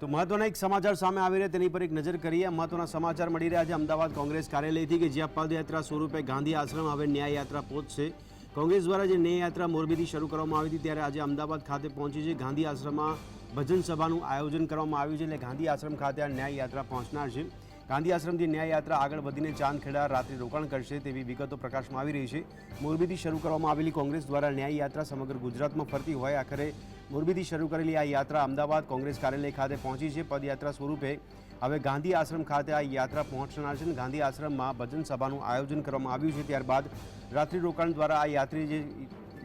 તો મહત્વના એક સમાચાર સામે આવી રહ્યા, તેની પર એક નજર કરીએ. મહત્વના સમાચાર મળી રહ્યા છે. અમદાવાદ કોંગ્રેસ કાર્યાલયથી કે જ્યાં પદયાત્રા સ્વરૂપે ગાંધી આશ્રમ હવે ન્યાય યાત્રા પહોંચશે. કોંગ્રેસ દ્વારા જે ન્યાય યાત્રા મોરબીથી શરૂ કરવામાં આવી હતી, ત્યારે આજે અમદાવાદ ખાતે પહોંચી છે. ગાંધી આશ્રમમાં ભજન સભાનું આયોજન કરવામાં આવ્યું છે, એટલે ગાંધી આશ્રમ ખાતે આ ન્યાય યાત્રા પહોંચનાર છે. ગાંધી આશ્રમથી ન્યાય યાત્રા આગળ વધીને ચાંદખેડા રાત્રે રોકાણ કરશે તેવી વિગતો પ્રકાશમાં આવી રહી છે. મોરબીથી શરૂ કરવામાં આવેલી કોંગ્રેસ દ્વારા ન્યાય યાત્રા સમગ્ર ગુજરાતમાં ફરતી હોય. આખરે મોરબીથી શરૂ કરેલી આ યાત્રા અમદાવાદ કોંગ્રેસ કાર્યાલય ખાતે પહોંચી છે. પદયાત્રા સ્વરૂપે હવે ગાંધી આશ્રમ ખાતે આ યાત્રા પહોંચનાર છે ગાંધી આશ્રમમાં ભજન સભાનું આયોજન કરવામાં આવ્યું છે. ત્યારબાદ રાત્રિ રોકાણ દ્વારા આ યાત્રી જે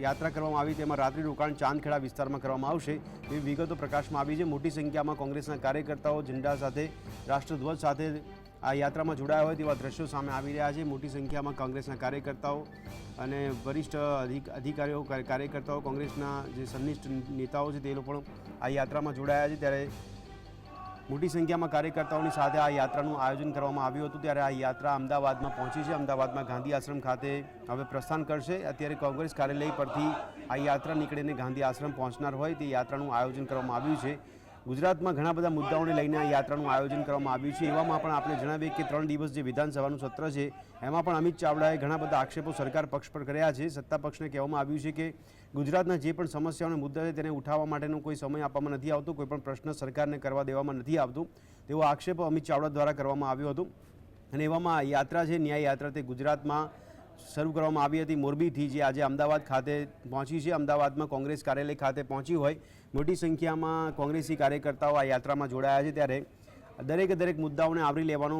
યાત્રા કરવામાં આવી તેમાં રાત્રિ રોકાણ ચાંદખેડા વિસ્તારમાં કરવામાં આવશે એવી વિગતો પ્રકાશમાં આવી છે. મોટી સંખ્યામાં કોંગ્રેસના કાર્યકર્તાઓ, ઝંડા સાથે, રાષ્ટ્રધ્વજ સાથે આ યાત્રામાં જોડાયા હોય તેવા દ્રશ્યો સામે આવી રહ્યા છે. મોટી સંખ્યામાં કોંગ્રેસના કાર્યકર્તાઓ અને વરિષ્ઠ અધિક, અધિકારીઓ કાર્યકર્તાઓ, કોંગ્રેસના જે સંનિષ્ઠ નેતાઓ છે તે લોકો પણ આ યાત્રામાં જોડાયા છે. ત્યારે મોટી સંખ્યામાં કાર્યકર્તાઓની સાથે આ યાત્રાનું આયોજન કરવામાં આવ્યું હતું. ત્યારે આ યાત્રા અમદાવાદમાં પહોંચી છે. અમદાવાદમાં ગાંધી આશ્રમ ખાતે હવે પ્રસ્થાન કરશે. અત્યારે કોંગ્રેસ કાર્યાલય પરથી આ યાત્રા નીકળીને ગાંધી આશ્રમ પહોંચનાર હોય તે યાત્રાનું આયોજન કરવામાં આવ્યું છે. ગુજરાતમાં ઘણા બધા મુદ્દાઓને લઈને આ યાત્રાનું આયોજન કરવામાં આવ્યું છે. એવામાં પણ આપણે જણાવીએ કે ત્રણ દિવસ જે વિધાનસભાનું સત્ર છે, એમાં પણ અમિત ચાવડાએ ઘણા બધા આક્ષેપો સરકાર પક્ષ પર કર્યા છે. સત્તા પક્ષને કહેવામાં આવ્યું છે કે ગુજરાતના જે પણ સમસ્યાઓને મુદ્દા છે તેને ઉઠાવવા માટેનો કોઈ સમય આપવામાં નથી આવતો, કોઈ પણ પ્રશ્ન સરકારને કરવા દેવામાં નથી આવતો. તેવો આક્ષેપ અમિત ચાવડા દ્વારા કરવામાં આવ્યો હતો. અને એવામાં યાત્રા છે, ન્યાય યાત્રા તે ગુજરાતમાં શરૂ કરવામાં આવી હતી. મોરબીથી જે આજે અમદાવાદ ખાતે પહોંચી છે. અમદાવાદમાં કોંગ્રેસ કાર્યાલય ખાતે પહોંચી હોય, મોટી સંખ્યામાં કોંગ્રેસી કાર્યકર્તાઓ આ યાત્રામાં જોડાયા છે. ત્યારે દરેકે દરેક મુદ્દાઓને આવરી લેવાનો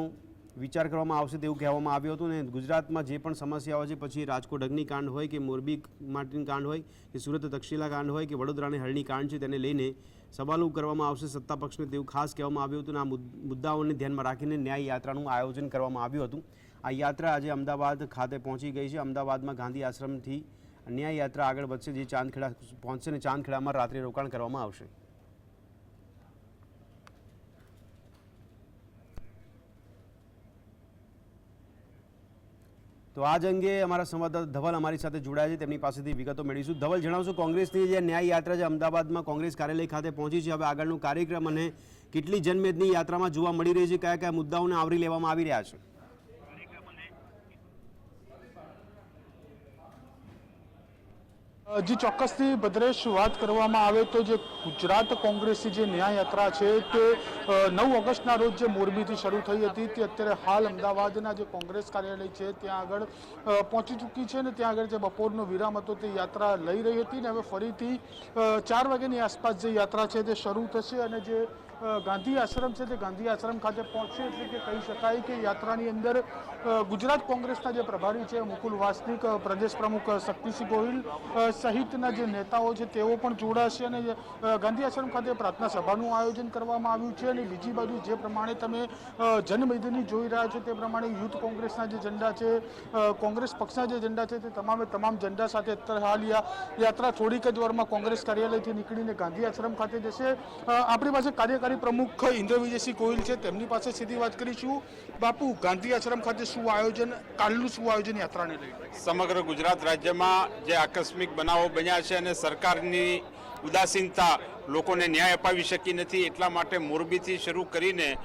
વિચાર કરવામાં આવશે તેવું કહેવામાં આવ્યું હતું. ને ગુજરાતમાં જે પણ સમસ્યાઓ છે, પછી રાજકોટ અગ્નિકાંડ હોય કે મોરબી માટીની કાંડ હોય કે સુરત તક્ષશિલા કાંડ હોય કે વડોદરાની હરણી કાંડ છે, તેને લઈને સવાલો કરવામાં આવશે સત્તા પક્ષને તેવું ખાસ કહેવામાં આવ્યું હતું. અને આ મુદ્દાઓને ધ્યાનમાં રાખીને ન્યાય યાત્રાનું આયોજન કરવામાં આવ્યું હતું. આ યાત્રા આજે અમદાવાદ ખાતે પહોંચી ગઈ છે. અમદાવાદમાં ગાંધી આશ્રમથી ન્યાય યાત્રા આગળ વધશે, જે ચાંદખેડા પહોંચશે અને ચાંદખેડામાં રાત્રે રોકાણ કરવામાં આવશે. તો આજ અંગે અમારા સંવાદદાતા ધવલ અમારી સાથે જોડાયા છે. તેમની પાસેથી વિગતો મેળવીશું. ધવલ, જણાવશો કોંગ્રેસની જે ન્યાય યાત્રા છે, અમદાવાદમાં કોંગ્રેસ કાર્યાલય ખાતે પહોંચી છે. હવે આગળનો કાર્યક્રમ અને કેટલી જનમેદની યાત્રામાં જોવા મળી રહી છે, કયા કયા મુદ્દાઓને આવરી લેવામાં આવી રહ્યા છે? જી, ચોક્કસથી ભદ્રેશ, વાત કરવામાં આવે તો જે ગુજરાત કોંગ્રેસની જે ન્યાયયાત્રા છે તે નવ ઓગસ્ટના રોજ જે મોરબીથી શરૂ થઈ હતી, તે અત્યારે હાલ અમદાવાદના જે કોંગ્રેસ કાર્યાલય છે, ત્યાં આગળ પહોંચી ચૂકી છે અને ત્યાં આગળ જે બપોરનો વિરામ હતો તે યાત્રા લઈ રહી હતી ને હવે ફરીથી ચાર વાગ્યાની આસપાસ જે યાત્રા છે તે શરૂ થશે અને જે ગાંધી આશ્રમ છે તે ગાંધી આશ્રમ ખાતે પહોંચશે એટલે કે કહી શકાય કે યાત્રાની અંદર ગુજરાત કોંગ્રેસના જે પ્રભારી છે મુકુલ વાસનિક પ્રદેશ પ્રમુખ શક્તિસિંહ ગોહિલ સહિતના જે નેતાઓ છે, તેઓ પણ જોડાશે અને ગાંધી આશ્રમ ખાતે પ્રાર્થના સભાનું આયોજન કરવામાં આવ્યું છે અને બીજી બાજુ જે પ્રમાણે તમે જનમેદની જોઈ રહ્યા છો, તે પ્રમાણે યુથ કોંગ્રેસના જે ઝંડા છે કોંગ્રેસ પક્ષના જે ઝંડા છે, તે તમામે તમામ ઝંડા સાથે અત્યારે હાલ યાત્રા થોડીક જ વારમાં કોંગ્રેસ કાર્યાલયથી નીકળીને ગાંધી આશ્રમ ખાતે જશે. આપણી પાસે કાર્યકારી પ્રમુખ ઇન્દ્ર વિજયસિંહ ગોહિલ છે, તેમની પાસે સીધી વાત કરીશું. બાપુ, ગાંધી આશ્રમ ખાતે શું આયોજન, કાલનું શું આયોજન યાત્રાને લઈ સમગ્ર ગુજરાત રાજ્યમાં જે આકસ્મિક બનાવો બન્યા છે અને સરકારની ઉદાસીનતા લોકોને ન્યાય અપાવી શકી નથી એટલા માટે મોરબીથી શરૂ કરીને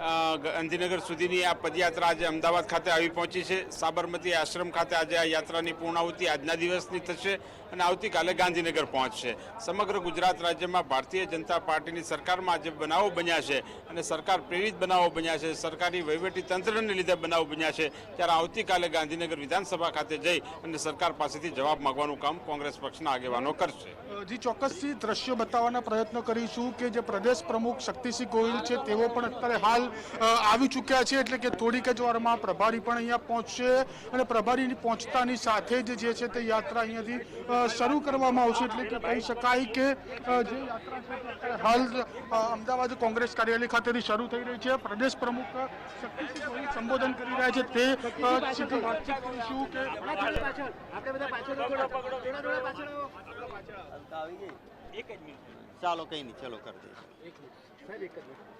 ગાંધીનગર સુધીની આ પદયાત્રા આજે અમદાવાદ ખાતે આવી પહોંચી છે. સાબરમતી આશ્રમ ખાતે આજે આ યાત્રાની પૂર્ણાહુતિ આજના દિવસની થશે અને આવતીકાલે ગાંધીનગર પહોંચશે. સમગ્ર ગુજરાત રાજ્યમાં ભારતીય જનતા પાર્ટીની સરકારમાં આજે બનાવો બન્યા છે અને સરકાર પ્રેરિત બનાવો બન્યા છે. સરકારી વહીવટી તંત્રને લીધે બનાવો બન્યા છે. ત્યારે આવતીકાલે ગાંધીનગર વિધાનસભા ખાતે જઈ અને સરકાર પાસેથી જવાબ માગવાનું કામ કોંગ્રેસ પક્ષના આગેવાનો કરશે. જી, ચોક્કસથી દ્રશ્યો બતાવવાના પ્રયત્ન કરીશું કે જે પ્રદેશ પ્રમુખ શક્તિસિંહ ગોહિલ છે, તેઓ પણ અત્યારે હાલ આવી ચૂક્યા છે એટલે કે થોડીક જ વારમાં પ્રભારી પણ અહીંયા પહોંચશે અને પ્રભારીની પહોંચતાની સાથે જ જે છે તે યાત્રા અહીંયાથી શરૂ કરવામાં આવશે એટલે કે કહી શકાય કે જે યાત્રા હાલ અમદાવાદ કોંગ્રેસ કાર્યાલય ખાતેથી શરૂ થઈ રહી છે. પ્રદેશ પ્રમુખ સંબોધન કરી રહ્યા છે. તે સીધી વાતચીત કરીશું કે ચાલો કઈ નહીં. ચલો કરી દઈશું.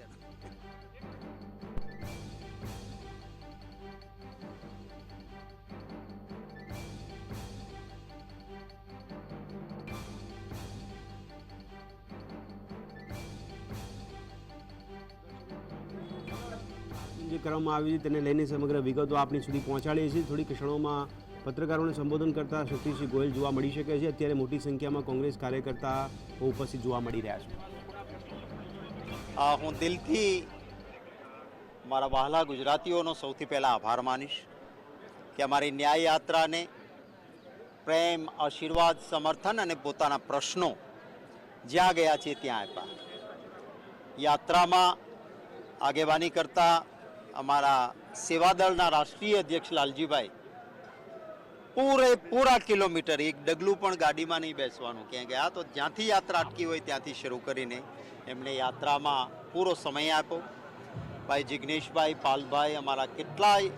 જે કરવામાં આવી છે તેને લઈને સમગ્ર વિગતો આપની સુધી પહોંચાડીએ છીએ. થોડી ક્ષણોમાં પત્રકારોને સંબોધન કરતા શક્તિસિંહ ગોયલ જોવા મળી શકે છે. અત્યારે મોટી સંખ્યામાં કોંગ્રેસ કાર્યકર્તા ઉપસ્થિત જોવા મળી રહ્યા છે. હું દિલથી મારા વહાલા ગુજરાતીઓનો સૌથી પહેલાં આભાર માનીશ કે અમારી ન્યાય યાત્રાને પ્રેમ, આશીર્વાદ, સમર્થન અને પોતાના પ્રશ્નો જ્યાં ગયા છે ત્યાં આપ્યા. યાત્રામાં આગેવાની કરતા અમારા સેવાદળના રાષ્ટ્રીય અધ્યક્ષ લાલજીભાઈ. પૂરેપૂરા કિલોમીટર, એક ડગલું પણ ગાડીમાં નહીં બેસવાનું. ક્યાં ગયા તો જ્યાંથી યાત્રા અટકી હોય ત્યાંથી શરૂ કરીને એમણે યાત્રામાં પૂરો સમય આપ્યો. ભાઈ જિગ્નેશભાઈ પાલભાઈ અમારા કેટલાય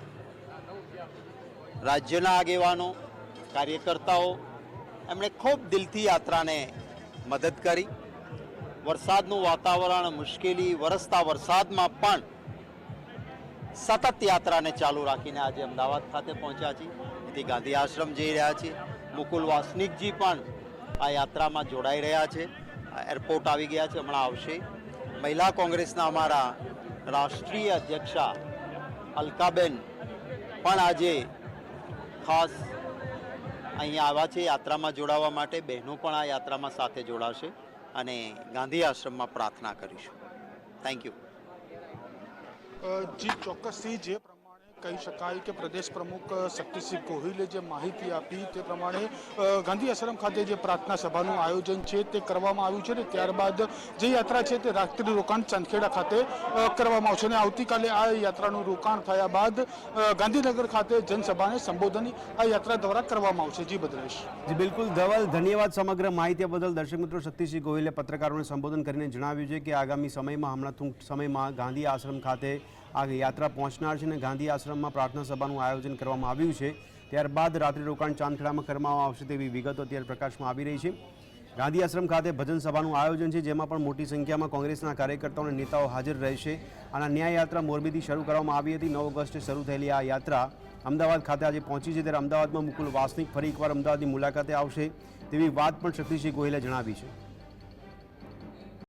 રાજ્યના આગેવાનો, કાર્યકર્તાઓ, એમણે ખૂબ દિલથી યાત્રાને મદદ કરી. વરસાદનું વાતાવરણ મુશ્કેલી, વરસતા વરસાદમાં પણ સતત યાત્રાને ચાલુ રાખીને આજે અમદાવાદ ખાતે પહોંચ્યા છીએ. એથી ગાંધી આશ્રમ જઈ રહ્યા છીએ. મુકુલ વાસનિકજી પણ આ યાત્રામાં જોડાઈ રહ્યા છે. એરપોર્ટ આવી ગયા છે, હમણાં આવશે. મહિલા કોંગ્રેસના અમારા રાષ્ટ્રીય અધ્યક્ષા અલકાબેન પણ આજે ખાસ અહીંયા આવ્યા છે, યાત્રામાં જોડાવા માટે. બહેનો પણ આ યાત્રામાં સાથે જોડાશે અને ગાંધી આશ્રમમાં પ્રાર્થના કરીશું. થેન્ક યુ જી ચોક્કસથી જે કહી શકાય કે પ્રદેશ પ્રમુખ શક્તિસિંહ ગોહિલે જે માહિતી આપી તે પ્રમાણે ગાંધી આશ્રમ ખાતે જે પ્રાર્થના સભાનું આયોજન છે તે કરવામાં આવ્યું છે ને ત્યારબાદ જે યાત્રા છે તે રાત્રિ રોકાણ ચાંદખેડા ખાતે કરવામાં આવશે અને આવતીકાલે આ યાત્રાનું રોકાણ થયા બાદ ગાંધીનગર ખાતે જનસભાને સંબોધન, આ યાત્રા દ્વારા કરવામાં આવશે. જી બદલેશ જી, બિલકુલ. ધવલ, ધન્યવાદ સમગ્ર માહિતી બદલ. દર્શક મિત્રો, શક્તિસિંહ ગોહિલે પત્રકારોને સંબોધન કરીને જણાવ્યું છે કે આગામી સમયમાં, હમણાં ટૂંક સમયમાં ગાંધી આશ્રમ ખાતે આ યાત્રા પહોંચનાર છે અને ગાંધી આશ્રમમાં પ્રાર્થના સભાનું આયોજન કરવામાં આવ્યું છે. ત્યારબાદ રાત્રિ રોકાણ ચાંદખેડામાં કરવામાં આવશે તેવી વિગતો અત્યારે પ્રકાશમાં આવી રહી છે. ગાંધી આશ્રમ ખાતે ભજન સભાનું આયોજન છે, જેમાં પણ મોટી સંખ્યામાં કોંગ્રેસના કાર્યકર્તાઓ અને નેતાઓ હાજર રહેશે. અને ન્યાય યાત્રા મોરબીથી શરૂ કરવામાં આવી હતી. નવ ઓગસ્ટે શરૂ થયેલી આ યાત્રા અમદાવાદ ખાતે આજે પહોંચી છે. ત્યારે અમદાવાદમાં મુકુલ વાસનિક ફરી એકવાર અમદાવાદની મુલાકાતે આવશે તેવી વાત પણ શક્તિસિંહ ગોહિલે જણાવી છે.